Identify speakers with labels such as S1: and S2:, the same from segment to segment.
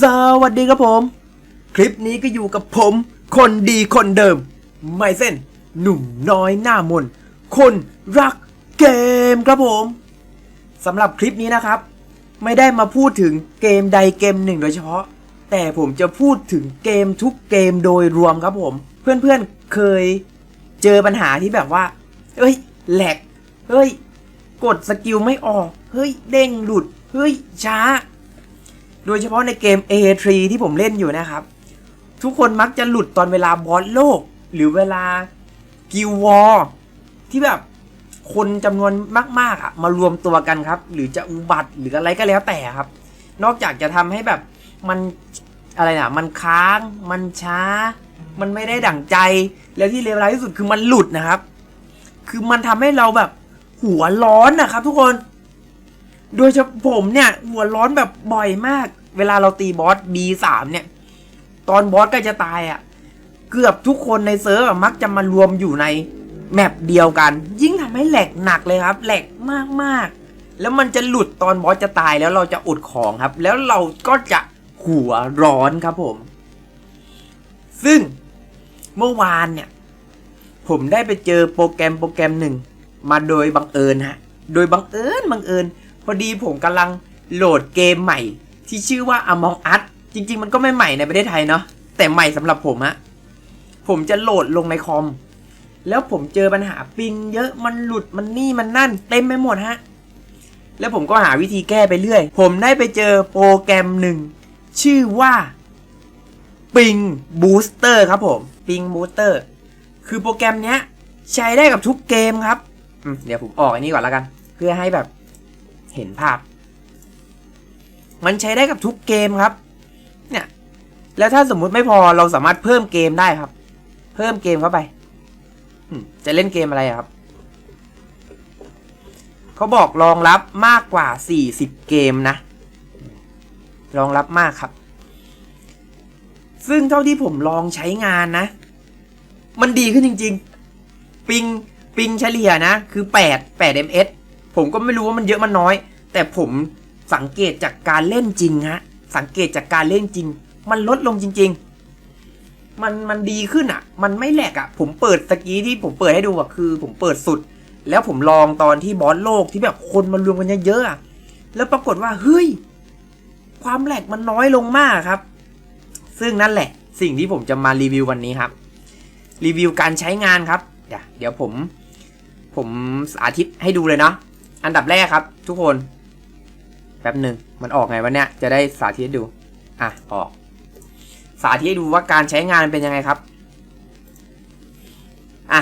S1: สวัสดีครับผม คลิปนี้ก็อยู่กับผม คนดีคนเดิม ไม่เส้น หนุ่มน้อยหน้ามน คนรักเกมครับผมสำหรับคลิปนี้นะครับ ไม่ได้มาพูดถึงเกมใดเกมหนึ่งโดยเฉพาะ แต่ผมจะพูดถึงเกมทุกเกมโดยรวมครับผม เพื่อนๆเคยเจอปัญหาที่แบบว่าเฮ้ยแหลก เฮ้ย กดสกิลไม่ออก เฮ้ย เด้งหลุด เฮ้ย ช้า โดยเฉพาะในเกม A3 ที่ผมเล่นอยู่นะครับ ทุกคนมักจะหลุดตอนเวลาบอสโลก หรือเวลากิววอร์ที่แบบคนจำนวนมากๆอะมารวมตัวกันครับ หรือจะอุบัติหรืออะไรก็แล้วแต่ครับ นอกจากจะทำให้แบบมันอะไรนะมันค้าง มันช้า มันไม่ได้ดั่งใจ แล้วที่เลวร้ายที่สุดคือมันหลุดนะครับ คือมันทำให้เราแบบหัวร้อนนะครับ ทุกคน โดยเฉพาะผมเนี่ย หัวร้อนแบบบ่อยมาก เวลาเราตีบอส B3 เนี่ย ตอนบอสใกล้จะตายอะ่ะ เกือบทุกคนในเซิร์ฟมักจะมารวมอยู่ในแมปเดียวกัน ยิ่งทำให้แหลกหนักเลยครับ แหลกมากๆ แล้วมันจะหลุดตอนบอสจะตายแล้วเราจะอดของครับ แล้วเราก็จะหัวร้อนครับผม ซึ่งเมื่อวานเนี่ย ผมได้ไปเจอโปรแกรมโปรแกรมหนึ่ง มาโดยบังเอิญฮะ โดยบังเอิญบังเอิญ พอดีผมกำลังโหลดเกมใหม่ ที่ชื่อว่า Among Us จริง ๆ มันก็ไม่ใหม่ในประเทศไทยเนาะแต่ใหม่สำหรับผมฮะผมจะโหลดลงในคอม แล้วผมเจอปัญหาปิงเยอะมันหลุดมันนี่มันนั่น เต็มไปหมดฮะ แล้วผมก็หาวิธีแก้ไปเรื่อย ผมได้ไปเจอโปรแกรมหนึ่ง ชื่อว่าปิงบูสเตอร์ครับผมปิงบูสเตอร์คือโปรแกรมเนี้ยใช้ได้กับทุกเกมครับ เดี๋ยวผมออกอันนี้ก่อนแล้วกัน เพื่อให้แบบ เห็นภาพ มันใช้ได้กับทุกเกมครับ เนี่ย แล้วถ้าสมมุติไม่พอเราสามารถเพิ่มเกมได้ครับ เพิ่มเกมเข้าไปจะเล่นเกมอะไรครับ เขาบอกรองรับมากกว่า 40 เกมนะ รองรับมากครับ ซึ่งเท่าที่ผมลองใช้งานนะ มันดีขึ้นจริง ๆ ปิง ปิงเฉลี่ยนะ คือ 8 8 ms ผมก็ไม่รู้ว่ามันเยอะมันน้อย แต่ผมสังเกตจากการเล่นจริงฮะสังเกตจากการเล่นจริง มันลดลงจริง ๆ มันมันดีขึ้นอะ มันไม่แหลกอะ ผมเปิดตะกี้ที่ผมเปิดให้ดูอะคือ ผมเปิดสุด แล้วผมลองตอนที่บอสโลกที่แบบคนมารวมกันเยอะๆอะแล้วปรากฏว่าเฮ้ยความแหลกมันน้อยลงมากครับ ซึ่งนั่นแหละ สิ่งที่ผมจะมารีวิววันนี้ครับ รีวิวการใช้งานครับ เดี๋ยวเดี๋ยวผมผมสาธิตให้ดูเลยเนาะ อันดับแรกครับ ทุกคนแป๊บหนึ่งมันออกไงวะเนี่ยจะได้สาธิตดู อะออก สาธิตดูว่าการใช้งานเป็นยังไงครับอะ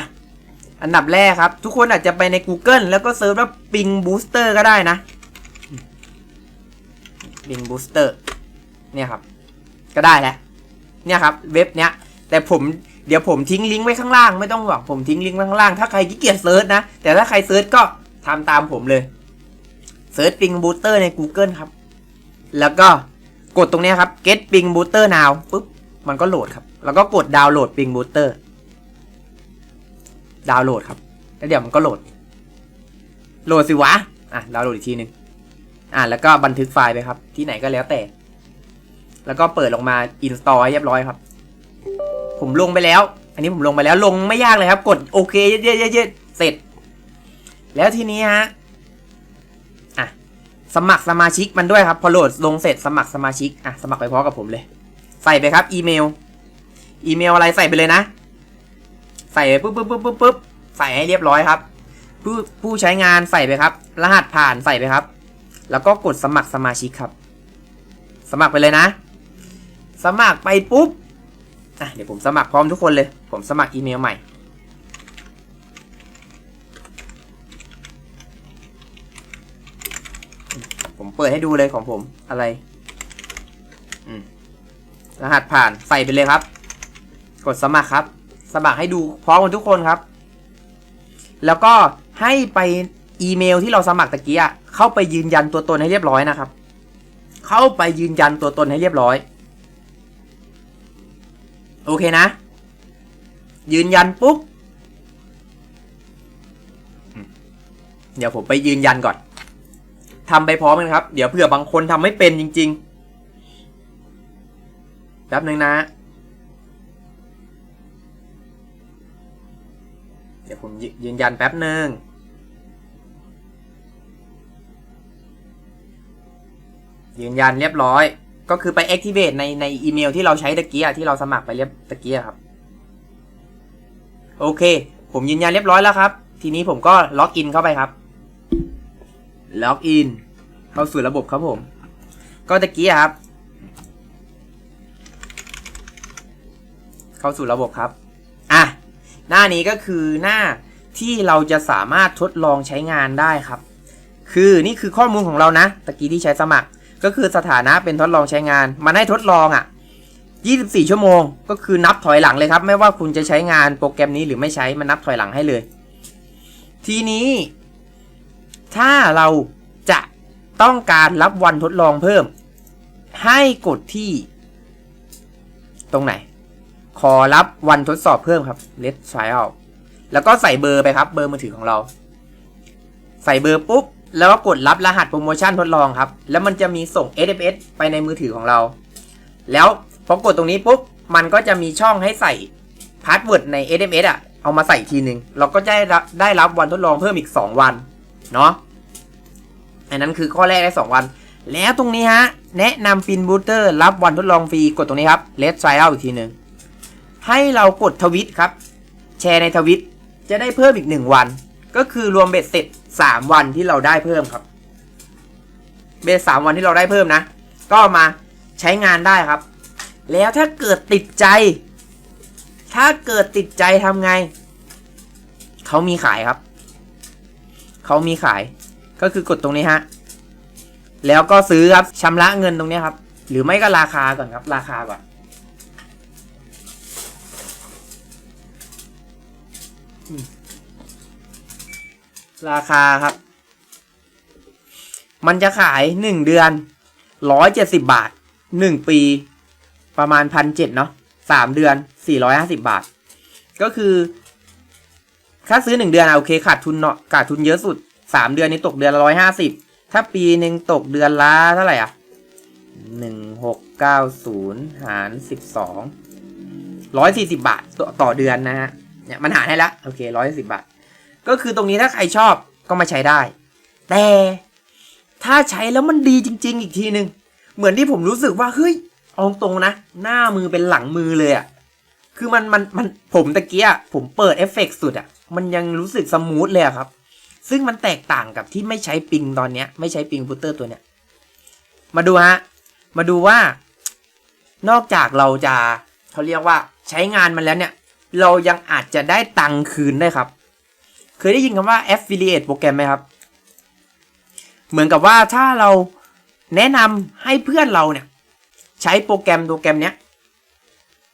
S1: อันดับแรกครับ ทุกคนอาจจะไปใน Google แล้วก็เซิร์ชว่า Ping Booster ก็ได้นะ Ping Booster เนี่ยครับ ก็ได้แหล้วเนี่ยครับ เว็บเนี้ย แต่ผมเดี๋ยวผมทิ้งลิงก์ไว้ข้างล่างไม่ต้องหวังผมทิ้งลิงก์ไว้ข้างล่างถ้าใครขี้เกียจเซิร์ชนะ แต่ถ้าใครเซิร์ชก็ ทำตามผมเลยเซิร์ช Ping Booster ใน Google ครับ แล้วก็กดตรงนี้ครับ get Ping Booster now ปุ๊บ มันก็โหลดครับ แล้วก็กดดาวน์โหลด Ping Booster ดาวน์โหลดครับ แล้วเดี๋ยวมันก็โหลด โหลดสิวะ อะ ดาวน์โหลดอีกทีหนึง อะ แล้วก็บันทึกไฟล์ไปครับ ที่ไหนก็แล้วแต่ แล้วก็เปิดลงมา install เรียบร้อยครับ ผมลงไปแล้ว อันนี้ผมลงไปแล้ว ลงไม่ยากเลยครับ กดโอเคเย็ดๆๆๆเสร็จ แล้วทีนี้ฮะอะสมัครสมาชิกมันด้วยครับ พอโหลดลงเสร็จสมัครสมาชิกอะสมัครไปพร้อมกับผมเลย ใส่ไปครับ อีเมล อีเมลอะไรใส่ไปเลยนะ ใส่ไปปุ๊บปุ๊บปุ๊บปุ๊บปุ๊บใส่ให้เรียบร้อยครับ ผู้ผู้ใช้งานใส่ไปครับ รหัสผ่านใส่ไปครับ แล้วก็กดสมัครสมาชิกครับ สมัครไปเลยนะ สมัครไปปุ๊บอะเดี๋ยวผมสมัครพร้อมทุกคนเลย ผมสมัครอีเมลใหม่ ผมเปิดให้ดูเลยของผมอะไรรหัสผ่านใส่ไปเลยครับ กดสมัครครับ สมัครให้ดูพร้อมกันทุกคนครับ แล้วก็ให้ไปอีเมลที่เราสมัครตะกี้อะเข้าไปยืนยันตัวตนให้เรียบร้อยนะครับ เข้าไปยืนยันตัวตนให้เรียบร้อย โอเคนะ ยืนยันปุ๊บเดี๋ยวผมไปยืนยันก่อน ทำไปพร้อมกันครับ เดี๋ยวเผื่อบางคนทำไม่เป็นจริงๆแป๊บหนึ่งนะ เดี๋ยวผมยยืนยันแป๊บหนึ่งยืนยันเรียบร้อย ก็คือไป activate ในในอีเมลที่เราใช้ตะกี้ที่เราสมัครไปเรียบตะกี้ครับ โอเค ผมยืนยันเรียบร้อยแล้วครับ ทีนี้ผมก็ล็อกอินเข้าไปครับ ล็อกอินเข้าสู่ระบบครับผม ก็ตะกี้ครับ เข้าสู่ระบบครับ อะ หน้านี้ก็คือหน้าที่เราจะสามารถทดลองใช้งานได้ครับ คือนี่คือข้อมูลของเรานะ ตะกี้ที่ใช้สมัคร ก็คือสถานะเป็นทดลองใช้งาน มันให้ทดลองอะ 24 ชั่วโมง ก็คือนับถอยหลังเลยครับ ไม่ว่าคุณจะใช้งานโปรแกรมนี้หรือไม่ใช้ มันนับถอยหลังให้เลย ทีนี้ ถ้าเราจะต้องการรับวันทดลองเพิ่ม ให้กดที่ ตรงไหน ขอรับวันทดสอบเพิ่มครับ let try out แล้วก็ใส่เบอร์ไปครับ เบอร์มือถือของเรา ใส่เบอร์ปุ๊บ แล้วก็กดรับรหัสโปรโมชั่นทดลองครับ แล้วมันจะมีส่ง SMS ไปในมือถือของเรา แล้วพอกดตรงนี้ปุ๊บ มันก็จะมีช่องให้ใส่พาสเวิร์ดใน SMS อะ เอามาใส่อีกทีหนึ่งเราก็ได้รับได้รับวันทดลองเพิ่มอีก 2 วัน เนาะอันนั้นคือข้อแรกได้ 2 วัน แล้วตรงนี้ฮะ แนะนำฟินบูเตอร์รับวันทดลองฟรีกดตรงนี้ครับ Let's try out อีกทีหนึ่งให้เรากดทวิตครับ แชร์ในทวิตจะได้เพิ่มอีก 1 วัน ก็คือรวมเบ็ดเสร็จ 3 วันที่เราได้เพิ่มครับ เบ็ดสามวันที่เราได้เพิ่มนะ ก็มาใช้งานได้ครับ แล้วถ้าเกิดติดใจ ถ้าเกิดติดใจทำไง เขามีขายครับ เขามีขาย ก็คือกดตรงนี้ฮะ แล้วก็ซื้อครับชำระเงินตรงนี้ครับ หรือไม่ก็ราคาก่อนครับ ราคาก่อนราคาครับ มันจะขายหนึ่งเดือนร้อยเจ็ดสิบาทหนึ่งปี ประมาณพันเจ็ดเนาะสามเดือนสี่ร้อยห้าสิบาท ก็คือ ถ้าซื้อหนึ่งเดือนอะโอเคขาดทุนเนาะขาดทุนเยอะสุดสามเดือนนี้ตกเดือนละร้อยห้าสิบถ้าปีหนึ่งตกเดือนละเท่าไหร่อะหนึ่งหกเก้าศูนย์หารสิบสองร้อยสี่สิบบาทต่อต่อเดือนนะฮะเนี่ยมันหารให้ละโอเคร้อยสิบบาท ก็คือตรงนี้ถ้าใครชอบก็มาใช้ได้ แต่ถ้าใช้แล้วมันดีจริง ๆ อีกทีหนึ่งเหมือนที่ผมรู้สึกว่าเฮ้ยเอาตรงนะ หน้ามือเป็นหลังมือเลยอะ่ะคือมันมันมันผมตะเกียผมเปิดเอฟเฟกต์สุดอะ่ะ มันยังรู้สึกสมูทเลยครับ ซึ่งมันแตกต่างกับที่ไม่ใช้ปิงตอนเนี้ย ไม่ใช้ปิงพุตเตอร์ตัวเนี้ย มาดูฮะ มาดูว่า นอกจากเราจะเขาเรียกว่าใช้งานมันแล้วเนี่ย เรายังอาจจะได้ตังค์คืนได้ครับ เคยได้ยินคำว่า affiliate โปรแกรมไหมครับ เหมือนกับว่าถ้าเราแนะนำให้เพื่อนเราเนี่ย ใช้โปรแกรมโปรแกรมเนี้ย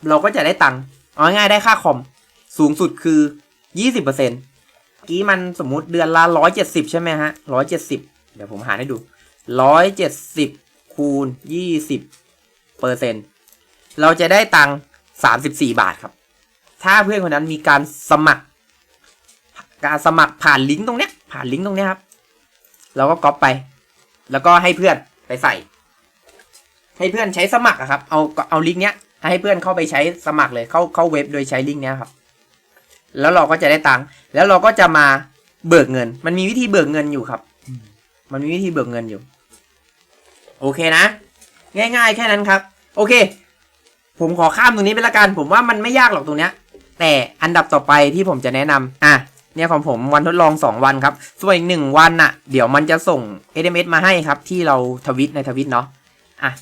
S1: เราก็จะได้ตังค์เอาง่ายๆได้ค่าคอม สูงสุดคือ 20%เปอร์เซ็นต์กี้มันสมมุติเดือนละ170ใช่ไหมฮะ170เจ็ดสิบเดี๋ยวผมหาให้ดู170คูณ20เปอร์เซ็นต์เราจะได้ตังค์34บาทครับ ถ้าเพื่อนคนนั้นมีการสมัคร การสมัครผ่านลิงก์ตรงเนี้ย ผ่านลิงก์ตรงเนี้ยครับ เราก็ก๊อปไป แล้วก็ให้เพื่อนไปใส่ ให้เพื่อนใช้สมัครอะครับ เอาเอาลิงก์เนี้ยให้เพื่อนเข้าไปใช้สมัครเลยเข้าเข้าเว็บโดยใช้ลิงก์เนี้ยครับ แล้วเราก็จะได้ตังค์แล้วเราก็จะมาเบิกเงิน มันมีวิธีเบิกเงินอยู่ครับ มันมีวิธีเบิกเงินอยู่ โอเคนะ ง่ายๆ แค่นั้นครับ โอเค ผมขอข้ามตรงนี้ไปละกัน ผมว่ามันไม่ยากหรอกตรงเนี้ย แต่อันดับต่อไปที่ผมจะแนะนำอะเนี่ยของผมวันทดลอง 2 วันครับ ส่วนอีกหนึ่งวันน่ะ เดี๋ยวมันจะส่ง SMS มาให้ครับ ที่เราทวิตในทวิตเนาะอะ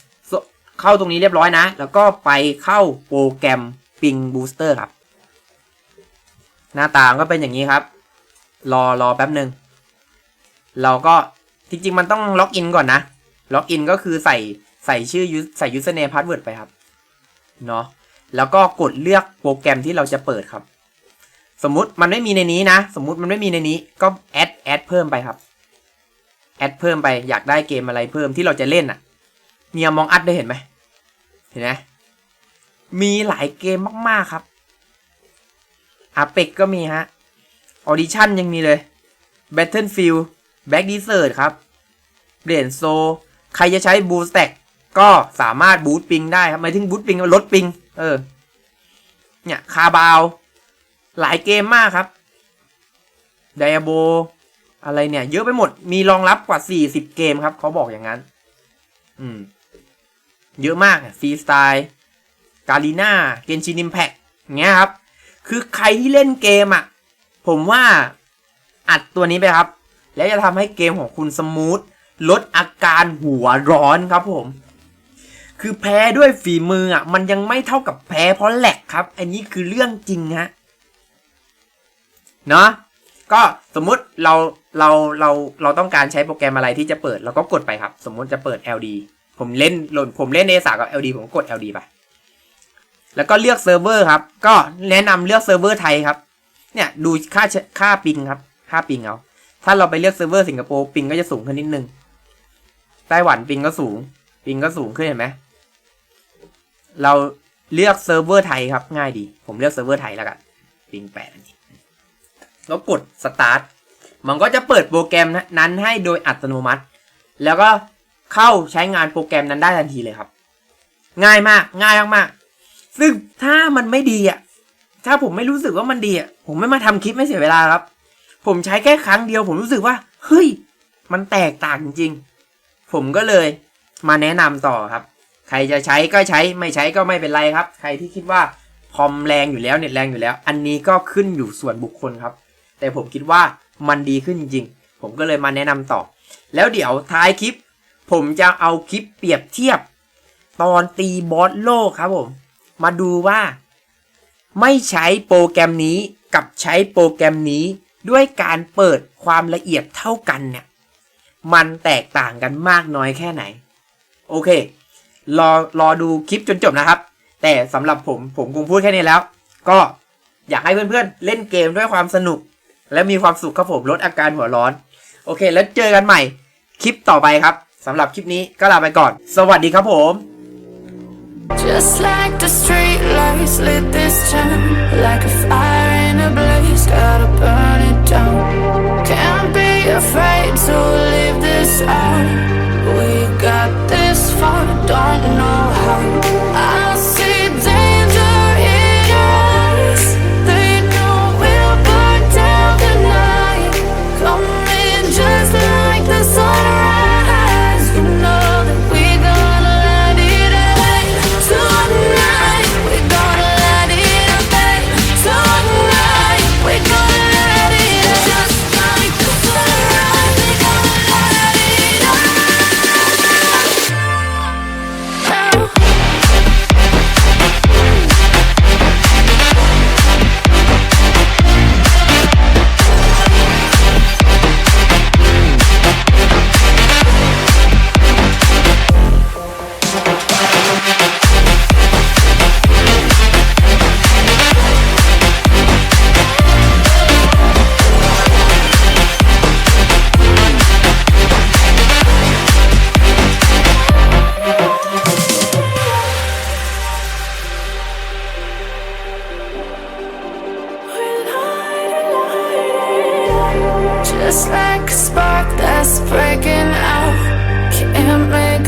S1: เข้าตรงนี้เรียบร้อยนะ แล้วก็ไปเข้าโปรแกรม Ping Booster ครับ หน้าตาก็เป็นอย่างนี้ครับ รอรอแป๊บหนึ่งเราก็จริงๆ มันต้องล็อกอินก่อนนะล็อกอินก็คือใส่ใส่ชื่อใส่ username password ไปครับเนาะแล้วก็กดเลือกโปรแกรมที่เราจะเปิดครับ สมมุติมันไม่มีในนี้นะ สมมุติมันไม่มีในนี้ก็แอดแอดเพิ่มไปครับแอดเพิ่มไปอยากได้เกมอะไรเพิ่มที่เราจะเล่นอะมีมองอัดได้เห็นไหมเห็นไหมมีหลายเกมมากๆครับ อาเป็กก็มีฮะออดิชั่นยังมีเลย Battlefield Back Desert ครับเบรนโซ ใครจะใช้ Boost Stack ก็สามารถบูตปิงได้ครับหมายถึงบูตปิงลดปิง เออ เนี่ย คาบาว หลายเกมมากครับไดอาโบอะไรเนี่ย เยอะไปหมด มีรองรับกว่า 40 เกมครับ เขาบอกอย่างนั้น อืม เยอะมากฟรีสไตล์ กาลีนาเกนชินิมแพกเงี้ยครับ คือใครที่เล่นเกมอะ ผมว่าอัดตัวนี้ไปครับ แล้วจะทำให้เกมของคุณสมูทลดอาการหัวร้อนครับผม คือแพ้ด้วยฝีมืออะ มันยังไม่เท่ากับแพ้เพราะแหลกครับ อันนี้คือเรื่องจริงฮะเนาะก็สมมุติเราเราเราเราต้องการใช้โปรแกรมอะไรที่จะเปิดเราก็กดไปครับ สมมุติจะเปิด LD ผมเล่นผมเล่น A3 กับ LD ผมก็กด LD ไป แล้วก็เลือกเซิร์ฟเวอร์ครับ ก็แนะนำเลือกเซิร์ฟเวอร์ไทยครับ เนี่ยดูค่าค่าปิงครับ ค่าปิงเอา ถ้าเราไปเลือกเซิร์ฟเวอร์สิงคโปร์ปิงก็จะสูงขึ้นนิดนึง ไต้หวันปิงก็สูง ปิงก็สูงขึ้นเห็นไหม เราเลือกเซิร์ฟเวอร์ไทยครับ ง่ายดี ผมเลือกเซิร์ฟเวอร์ไทยแล้วกัน ปิงแปดแล้วกดสตาร์ท มันก็จะเปิดโปรแกรมนั้นให้โดยอัตโนมัติ แล้วก็เข้าใช้งานโปรแกรมนั้นได้ทันทีเลยครับ ง่ายมาก ง่ายมาก ซึ่งถ้ามันไม่ดีอะ ถ้าผมไม่รู้สึกว่ามันดีอะ ผมไม่มาทำคลิปไม่เสียเวลาครับ ผมใช้แค่ครั้งเดียว ผมรู้สึกว่า เฮ้ย มันแตกต่างจริงๆผมก็เลยมาแนะนำต่อครับ ใครจะใช้ก็ใช้ ไม่ใช้ก็ไม่เป็นไรครับ ใครที่คิดว่าคอมแรงอยู่แล้วเน็ตแรงอยู่แล้ว อันนี้ก็ขึ้นอยู่ส่วนบุคคลครับ แต่ผมคิดว่ามันดีขึ้นจริงๆผมก็เลยมาแนะนำต่อ แล้วเดี๋ยวท้ายคลิป ผมจะเอาคลิปเปรียบเทียบ ตอนตีบอสโลกครับผม มาดูว่า ไม่ใช้โปรแกรมนี้กับใช้โปรแกรมนี้ด้วยการเปิดความละเอียดเท่ากันเนี่ย มันแตกต่างกันมากน้อยแค่ไหน โอเค รอรอดูคลิปจนจบนะครับ แต่สำหรับผมผมคงพูดแค่นี้แล้ว ก็อยากให้เพื่อนๆ เล่นเกมด้วยความสนุก และมีความสุขครับผมลดอาการหัวร้อน โอเค แล้วเจอกันใหม่คลิปต่อไปครับสำหรับคลิปนี้ก็ลาไปก่อน สวัสดีครับผม
S2: Just like the street lights lit this town Like a fire in a blaze, gotta burn it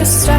S2: stop.